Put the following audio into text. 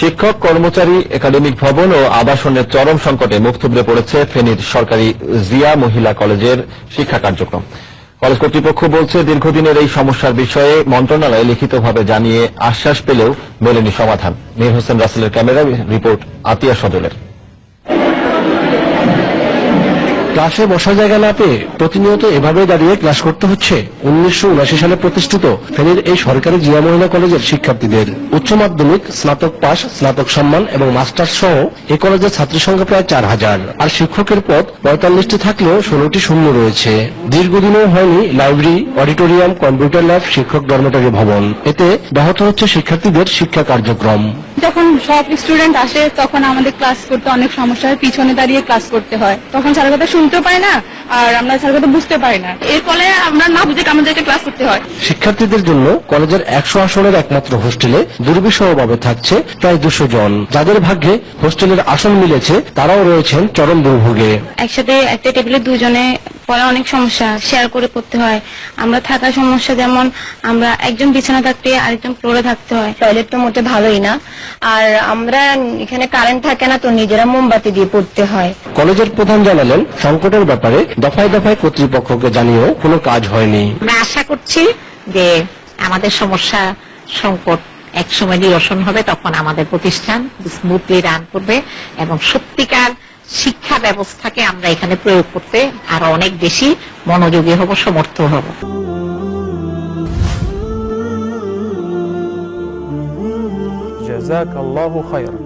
শিক্ষক, কর্মচারী, একাডেমিক ভবন ও আবাসনের চরম সংকটে মুখ থুবড়ে পড়েছে ফেনীর সরকারি জিয়া মহিলা কলেজের শিক্ষা কার্যক্রম। কলেজ কর্তৃপক্ষ বলছে, দীর্ঘদিনের এই সমস্যার বিষয়ে মন্ত্রণালয়ে লিখিতভাবে জানিয়ে আশ্বাস পেলেও মেলেনি সমাধান। মীর হোসেন রাসেলের ক্যামেরা, রিপোর্ট আতিয়া সজলের। ক্লাসে বসার জায়গা না পেয়ে প্রতিনিয়ত এভাবে দাঁড়িয়ে ক্লাস করতে হচ্ছে। উনিশশো সালে প্রতিষ্ঠিত ফেনীর এই সরকারি জিয়া মহিলা কলেজের শিক্ষার্থীদের। উচ্চ মাধ্যমিক, স্নাতক পাস স্নাতক সম্মান এবং মাস্টার্স সহ এই কলেজের ছাত্রী সংখ্যা প্রায় চার হাজার। আর শিক্ষকের পদ পঁয়তাল্লিশটি থাকলেও ষোলোটি শূন্য রয়েছে। দীর্ঘদিনও হয়নি লাইব্রেরি, অডিটোরিয়াম, কম্পিউটার ল্যাব, শিক্ষক ডরমেটরি ভবন। এতে ব্যাহত হচ্ছে শিক্ষার্থীদের শিক্ষা কার্যক্রম। যখন সব স্টুডেন্ট আসে, তখন আমাদের ক্লাস করতে অনেক সমস্যা হয়, পিছনে দাঁড়িয়ে ক্লাস করতে হয়। তখন স্যার কথা শুনতে পায় না। আর আমরা স্যার কথা বুঝতে পারি না। এর ফলে আমরা না বুঝে আমাদেরকে ক্লাস করতে হয়। শিক্ষার্থীদের জন্য কলেজের একশো আসনের একমাত্র হোস্টেলে দুর্বিষহভাবে থাকছে প্রায় দুশো জন। যাদের ভাগ্যে হোস্টেলের আসন মিলেছে তারাও রয়েছেন চরম দুর্ভোগে। একসাথে একটা টেবিলে দুজনে পড়া অনেক সমস্যা শেয়ার করে পড়তে হয়। আমরা থাকার সমস্যা যেমন আমরা একজন বিছানা থাকতে আরেকজন ফ্লোরে থাকতে হয়। টয়লেট তো মোটে ভালোই না। আর আমরা এখানে কারেন্ট থাকে না তো নিজেরা মোমবাতি দিয়ে পড়তে হয়। কলেজের প্রধান জানালেন সংকটের ব্যাপারে দফায় দফায় কর্তৃপক্ষকে জানিয়েও কোনো কাজ হয়নি। আমরা আশা করছি যে আমাদের সমস্যা সংকট এক সময় নিরসন হবে তখন আমাদের প্রতিষ্ঠান স্মুথলি রান করবে এবং সত্যিকার শিক্ষা ব্যবস্থাকে আমরা এখানে প্রয়োগ করতে আরও অনেক বেশি মনোযোগী হব সমর্থ হব। জাযাকাল্লাহু খায়রান।